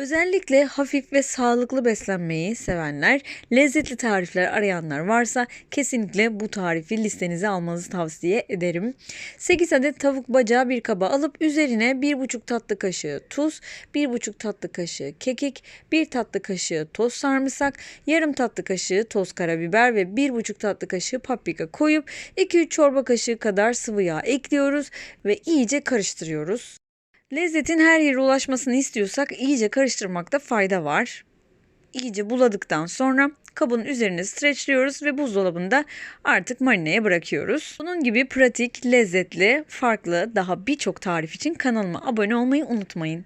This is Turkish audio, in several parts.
Özellikle hafif ve sağlıklı beslenmeyi sevenler, lezzetli tarifler arayanlar varsa kesinlikle bu tarifi listenize almanızı tavsiye ederim. 8 adet tavuk bacağı bir kaba alıp üzerine 1,5 tatlı kaşığı tuz, 1,5 tatlı kaşığı kekik, 1 tatlı kaşığı toz sarımsak, yarım tatlı kaşığı toz karabiber ve 1,5 tatlı kaşığı paprika koyup 2-3 çorba kaşığı kadar sıvı yağ ekliyoruz ve iyice karıştırıyoruz. Lezzetin her yere ulaşmasını istiyorsak iyice karıştırmakta fayda var. İyice buladıktan sonra kabın üzerine streçliyoruz ve buzdolabında artık marineye bırakıyoruz. Bunun gibi pratik, lezzetli, farklı daha birçok tarif için kanalıma abone olmayı unutmayın.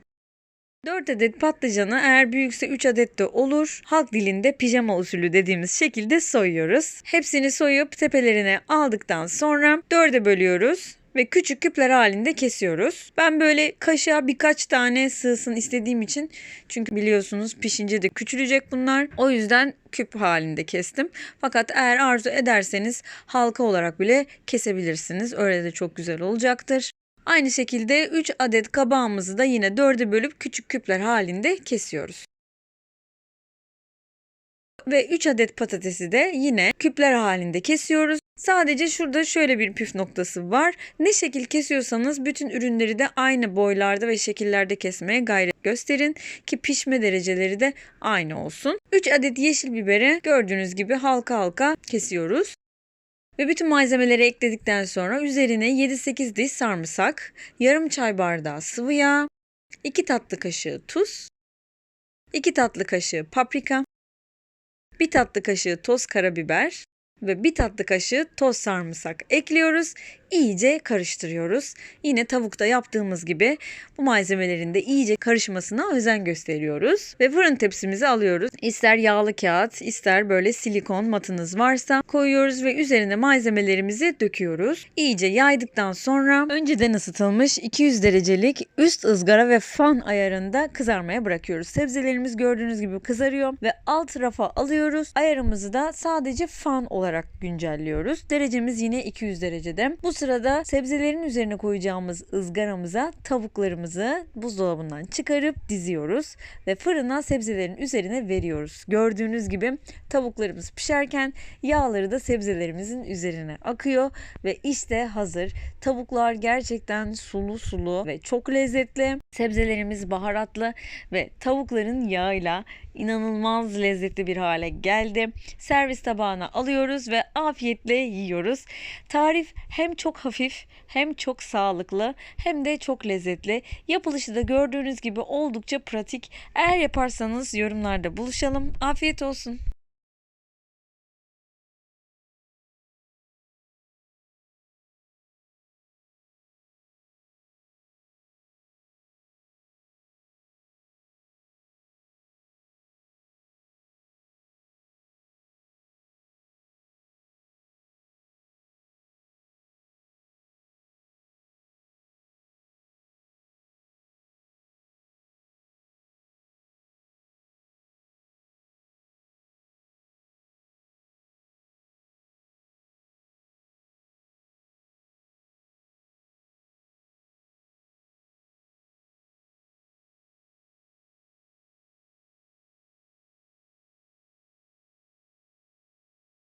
4 adet patlıcanı eğer büyükse 3 adet de olur. Halk dilinde pijama usulü dediğimiz şekilde soyuyoruz. Hepsini soyup tepelerine aldıktan sonra 4'e bölüyoruz ve küçük küpler halinde kesiyoruz. Ben böyle kaşığa birkaç tane sığsın istediğim için çünkü biliyorsunuz pişince de küçülecek bunlar. O yüzden küp halinde kestim. Fakat eğer arzu ederseniz halka olarak bile kesebilirsiniz. Öyle de çok güzel olacaktır. Aynı şekilde 3 adet kabağımızı da yine 4'e bölüp küçük küpler halinde kesiyoruz. Ve 3 adet patatesi de yine küpler halinde kesiyoruz. Sadece şurada şöyle bir püf noktası var. Ne şekil kesiyorsanız bütün ürünleri de aynı boylarda ve şekillerde kesmeye gayret gösterin ki pişme dereceleri de aynı olsun. 3 adet yeşil biberi gördüğünüz gibi halka halka kesiyoruz. Ve bütün malzemeleri ekledikten sonra üzerine 7-8 diş sarımsak, yarım çay bardağı sıvı yağ, 2 tatlı kaşığı tuz, 2 tatlı kaşığı paprika, 1 tatlı kaşığı toz karabiber ve 1 tatlı kaşığı toz sarımsak ekliyoruz. İyice karıştırıyoruz. Yine tavukta yaptığımız gibi bu malzemelerin de iyice karışmasına özen gösteriyoruz. Ve fırın tepsimizi alıyoruz. İster yağlı kağıt, ister böyle silikon matınız varsa koyuyoruz ve üzerine malzemelerimizi döküyoruz. İyice yaydıktan sonra önceden ısıtılmış 200 derecelik üst ızgara ve fan ayarında kızarmaya bırakıyoruz. Sebzelerimiz gördüğünüz gibi kızarıyor ve alt rafa alıyoruz. Ayarımızı da sadece fan olarak güncelliyoruz. Derecemiz yine 200 derecede. Bu sırada sebzelerin üzerine koyacağımız ızgaramıza tavuklarımızı buzdolabından çıkarıp diziyoruz ve fırına sebzelerin üzerine veriyoruz. Gördüğünüz gibi tavuklarımız pişerken yağları da sebzelerimizin üzerine akıyor ve işte hazır. Tavuklar gerçekten sulu sulu ve çok lezzetli. Sebzelerimiz baharatlı ve tavukların yağıyla inanılmaz lezzetli bir hale geldi. Servis tabağına alıyoruz ve afiyetle yiyoruz. Tarif hem çok hafif hem çok sağlıklı hem de çok lezzetli. Yapılışı da gördüğünüz gibi oldukça pratik. Eğer yaparsanız yorumlarda buluşalım. Afiyet olsun.